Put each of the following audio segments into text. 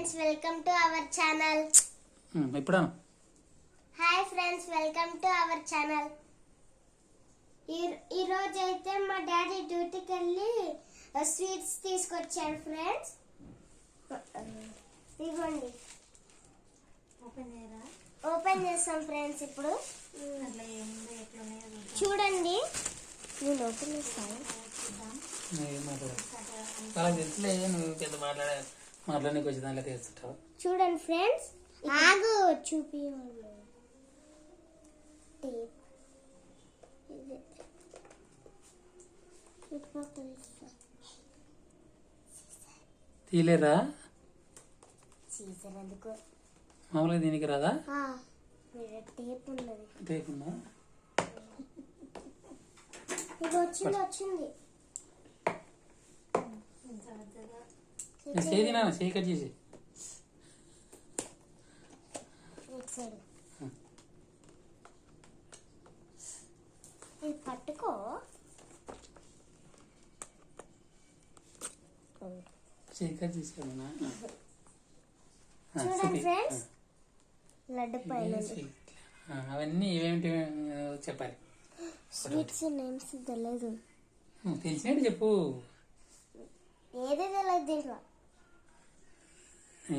Friends welcome to our channel ఇప్పుడు hi friends welcome to our channel ఈ రోజు అయితే మా డాడీ డ్యూటీకి వెళ్ళి స్వీట్స్ తీసుకొచ్చాడు ఫ్రెండ్స్ ఇదిగోండి ఓపెన్ చేయరా? ఓపెన్ చేస్తాం ఫ్రెండ్స్ ఇప్పుడు. చూడండి. నేను ఓపెన్ చేస్తాను. మాట్లాడడానికి వచ్చి దానిలో తెలుసుంటావు చూడండి ఫ్రెండ్స్ ఆగు చూపి టేప్. తీలేరా మామూలుగా దీనికి రాదా? టేప్ ఉన్నది. టేపున్నా ఇది వచ్చింది వచ్చింది. చేయి నాన్న చేయి కట్ చేసి ఇది పట్టుకో చేయి కట్ చూడండి. ఫ్రెండ్స్ లడ్డు పైన అవన్నీ ఏమేమిటి చెప్పాలి స్వీట్స్ నేమ్స్ తెలియదు తెలిసినట్టు చెప్పు ఏది తెలియదు దీంట్లో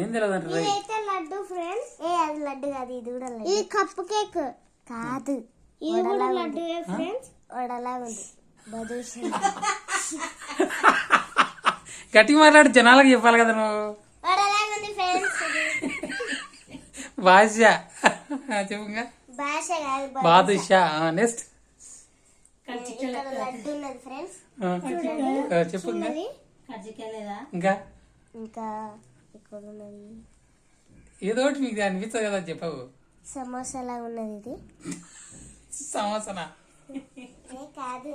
ఏం తెలియదు ఇదైతే లడ్డు ఫ్రెండ్స్ ఏ అది లడ్డు కాదు ఇది కూడా లడ్డు. ఇది కప్పు కేక్. కాదు. ఇది కూడా లడ్డు ఫ్రెండ్స్ వడలా ఉంది. బదూష గట్టిగా మాట్లాడి జనాలకు చెప్పాలి కదా నువ్వు. వడలా ఉంది ఫ్రెండ్స్ భాష. చెప్పుగా. భాష కాదు బాదుషా. నెక్స్ట్ లడ్డు. ఉన్నది ఫ్రెండ్స్ కజ్జికాయలేదా ఇంకా? ఇంకా. ఇక్కడ ఉన్నది ఏదో ఒకటి మీకు అనిపిస్తుంది కదా చెప్పవు. సమోసా లాగా ఉన్నది ఇది. ఏ కాదు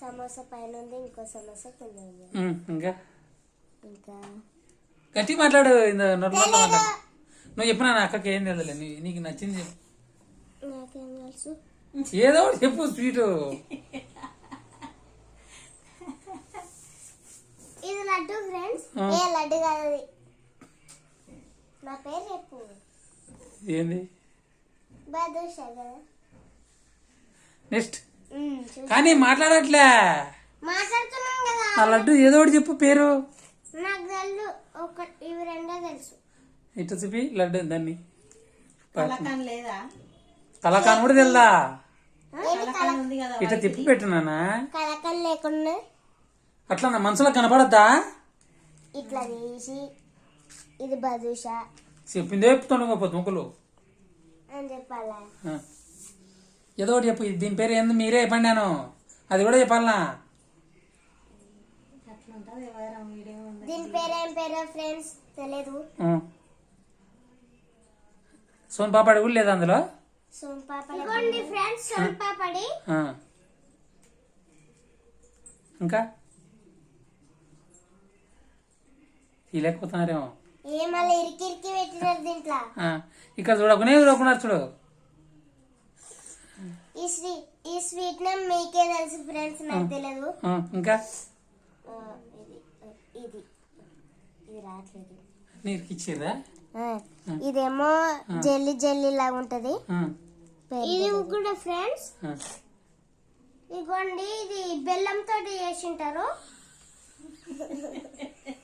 సమోసా పైన ఉంది ఇంకో సమోసా కింద ఉంది. ఇంకా? ఇంకా? గట్టి మాట్లాడు నోట్లో నువ్వు చెప్పినా నా అక్కకి ఏం తెలియదులే నీ- నీకు నచ్చింది నాకేం తెలుసు. ఏదో ఒకటి చెప్పు స్వీట్. ఇది లడ్డు ఫ్రెండ్స్. ఏ లడ్డు కాదు నా పేరు చెప్పు. ఏంది? బాదుషా కదా నెక్స్ట్. కానీ మాట్లాడట్లే. మాట్లాడుతున్నాం కదా. లడ్డు ఏదో ఒకటి చెప్పు పేరు. నాకు తెలుసు. ఒక ఇవి రెండే తెలుసు. ఇటు చూపి లడ్డు దాన్ని. కలకాన్ లేదా? కళాకాన్ కూడా తెల్దా? కలకాన్ ఉంది కదా ఇట్లా తిప్పి పెట్టున్నానా? కలకలు లేకుండా. అట్లా నా మనసులో కనపడద్దా? ఇట్లా తీసి. ఇది బదుషా. చెప్పిందే చెప్తుండ పొద్దు ముక్కలు అని చెప్పాలా. ఏదో ఒకటి చెప్పు దీని పేరు ఏంది? మీరే చెప్పండి నేను. అది కూడా చెప్పాలనా? దీని పేరు ఏం పేరు ఫ్రెండ్స్? తెలియదు. సోన్ పాపాడి కూడా లేదా అందులో? సోంపాపడి ఇదిగోండి ఫ్రెండ్స్ సోంపాపడి ఆ. ఇంకా? తీయలేకపోతున్నారేమో ఏ మళ్ళీ ఇరికి ఇరికి పెట్టినారు దీంట్లో. ఆ. ఇక్కడ చూడకునే చూడకున్నారు చూడు. ఈ స్వీ ఈ స్వీట్ నేమ్ మీకే తెలుసు ఫ్రెండ్స్ నాకు తెలియదు ఇంకా? ఇది ఇది రావట్లేదు. నీకు ఇచ్చిర్రా ఆ, ఇదేమో జెల్లీ జెల్లీ లాగా ఉంటది. ఇది కూడా ఫ్రెండ్స్. ఇదిగోండి ఇది బెల్లం తోటి చేసింటారు.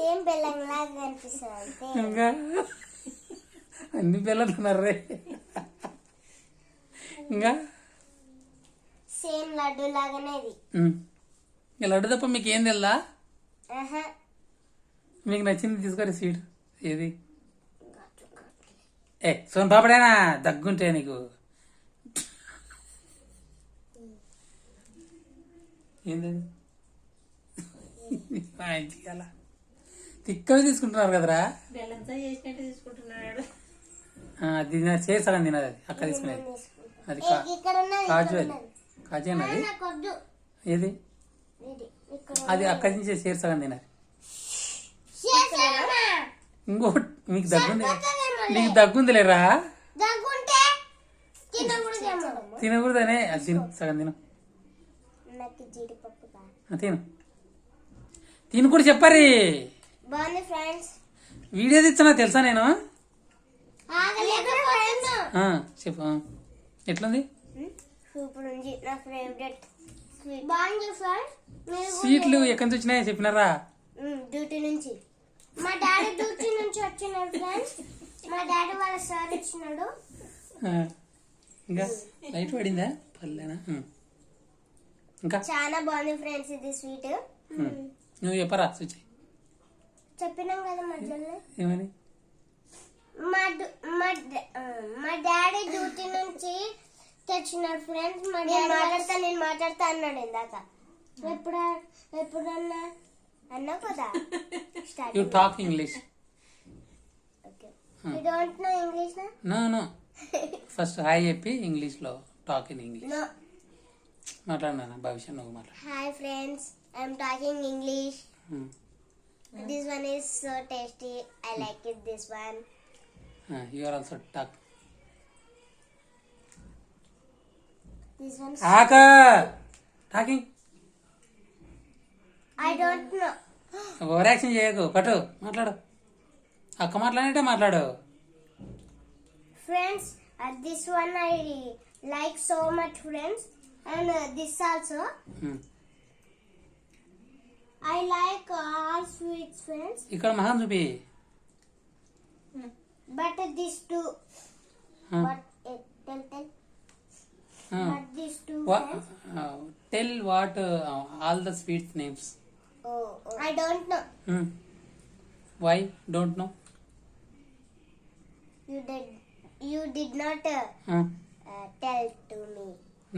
సేమ్ బెల్లం లాగా కనిపిస్తుంది ఇంకా? అన్ని పిల్లలున్నారు రే ఇంకా? సేమ్ లడ్డు లాగానే ఇది. ఈ లడ్డు తప్ప మీకు ఏం తెల్లా. మీకు నచ్చింది తీసుకొని స్వీట్. ఏది? ఏ సోన్ పాపడేనా? దగ్గుంటే నీకు. ఏంటది అలా. తిక్కవి తీసుకుంటున్నారు కదరా? అది తిన- చేస్తాను తినది అది అక్క తీసుకునేది. అది కాజు అది. కాజు అది? ఏది? అది అక్క నుంచి చేర్సగం తినది. ఇంకోటి మీకు దగ్గుంది. నీకు దగ్గుందిలేరా? దగ్గుంటే తినకూడదేమో. తినకూడదనే. అది తిను సగం తిను. తిను. తిను కూడా చెప్పరి. బాగుంది ఫ్రెండ్స్ వీడియో తెచ్చినా తెలుసా నేను? చెప్పు. ఎట్లుంది? సూపర్ ఉంది నా ఫేవరెట్ స్వీట్ బాగుంది ఫ్రెండ్స్ మీరు స్వీట్లు ఎక్కడి నుంచి వచ్చినాయో చెప్పినారా? డ్యూటీ నుంచి. మా డాడీ డ్యూటీ నుంచి వచ్చినాడు ఫ్రెండ్స్ మా డాడీ వాళ్ళ సార్ ఇచ్చినాడు. ఇంకా లైట్ పడిందా? పర్లేనా. ఇంకా? చాలా బాగుంది ఫ్రెండ్స్ ఇది స్వీట్. నువ్వు చెప్పరా సుచి. చెప్పినాం కదా మధ్యలో ఏమని? మా మా డాడీ డ్యూటీ నుంచి తెచ్చినాడు ఫ్రెండ్స్. మా డాడీ మాట్లాడతా నేను మాట్లాడతా అన్నాడు ఇందాక. ఎప్పుడు ఎప్పుడన్నా? అన్నా కదా? You talk English okay. You don't know English నా? నో ఫస్ట్ హాయ్ చెప్పి ఇంగ్లీష్లో టాక్ ఇన్ ఇంగ్లీష్ మాట్లాడినా? భవిష్యత్ నువ్వు మాట్లాడు. Hi friends I'm talking English this one is so tasty I like it this one ah, you are also talk this one ఆక talking I don't know over action చేయకు. పట్టు. మాట్లాడు. అక్క మాట్లాడంటే మాట్లాడు. Friends uh, this one i like so much friends. And uh, this also. Um. i like all sweets friends ఇక్కడ మహాన్ చూపి but this two ఆ, but uh, tell tell ఆ. but these two Wha- friends uh, tell what uh, all the sweets names oh, oh i don't know Hmm. why don't know you did you did not uh, Hmm. uh, tell to me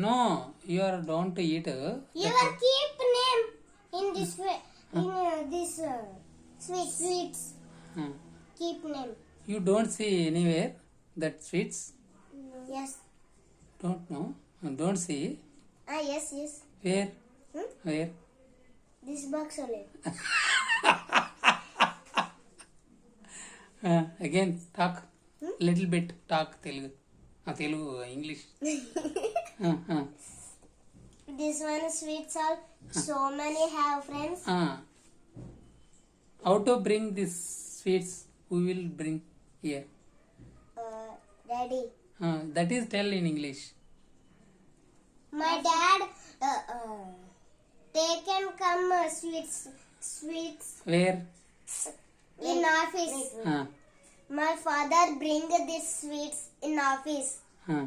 no you are don't eat uh, you will keep name in this way in uh, this uh, sweet sweets. Uh, keep name you don't see anywhere that sweets? Yes. Don't know. Uh, don't see? Ah yes yes. Where? Hmm? where? This box only. Uh, again talk. Little bit talk telugu. Uh, telugu english. Uh, uh, This one sweets all so many have friends. uh. how to bring this sweets who will bring here Uh, daddy, uh, that is tell in english my dad uh, uh, they can come uh, sweets sweets where in office. uh, My father bring these sweets in office. uh.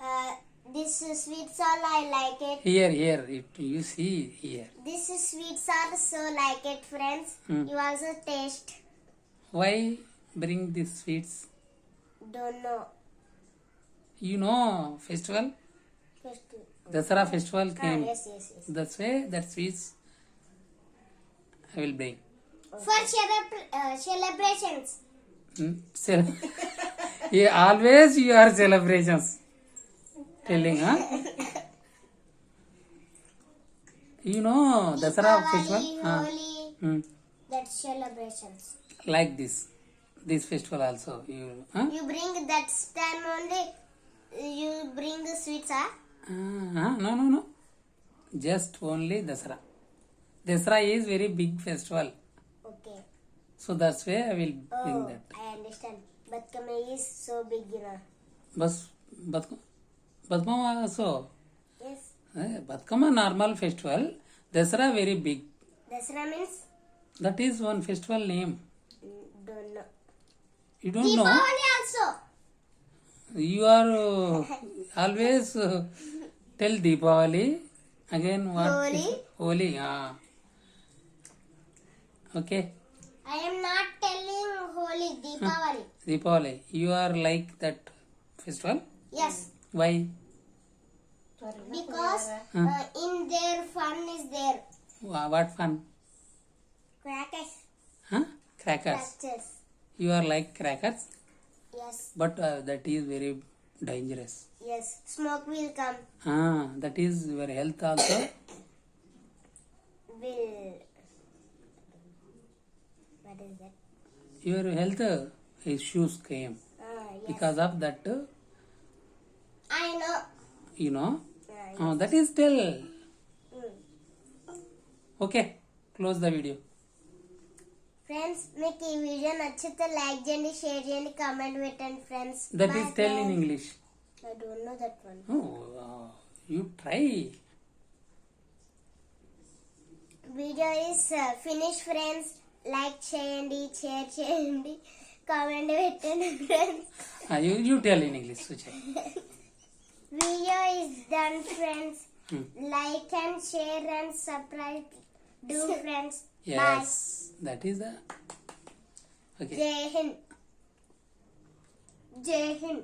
Uh, this sweets all I like it. here here it, you see here This sweets are so like it, friends. Hmm. You also taste. why bring these sweets Don't know. you know festival Just dasara festival ah, came yes, yes, yes. that's why that sweets i will bring For celebra- uh, celebrations. Hmm? Cel- yeah, always you are celebrations telling huh you know dasara festival huh? Hmm. that's celebrations. like this this festival also you huh? You bring that time only. You bring the sweets, ah? Ah, no no no just only dasara dasara is very big festival Okay. so that's why i will bring Oh, that I understand. Batkama is so big, you know. bas batkama batkama also Yes. eh, batkama normal festival dasara very big Dasara means that is one festival name mm, don't know. you don't Deepavali know Deepavali also. you are uh, always uh, tell deepavali again what Holi. holi ah okay I am not telling Holi, Deepavali. deepavali you are like that festival Yes, why because uh, in their fun is there. Wha- what fun Crackers. huh crackers Crackers. you are like crackers Yes, but uh, that is very dangerous yes. Smoke will come. ah that is your health also Will. What is that? your health issues came Ah, yes. because of that uh, I know. you know? Uh, that is mm. okay close the video. Friends మీకు ఈ video నచ్చితే like చేయండి share చేయండి comment పెట్టండి friends that is tell in English I don't know that one you try video is finish friends like చేయండి share చేయండి comment పెట్టండి friends you you tell in English సుచయ్ Video is done, hmm. friends. Hmm. Like and share and subscribe. Do, friends. Yes, Bye. that is the. Okay. Jai Hind. Jai Hind.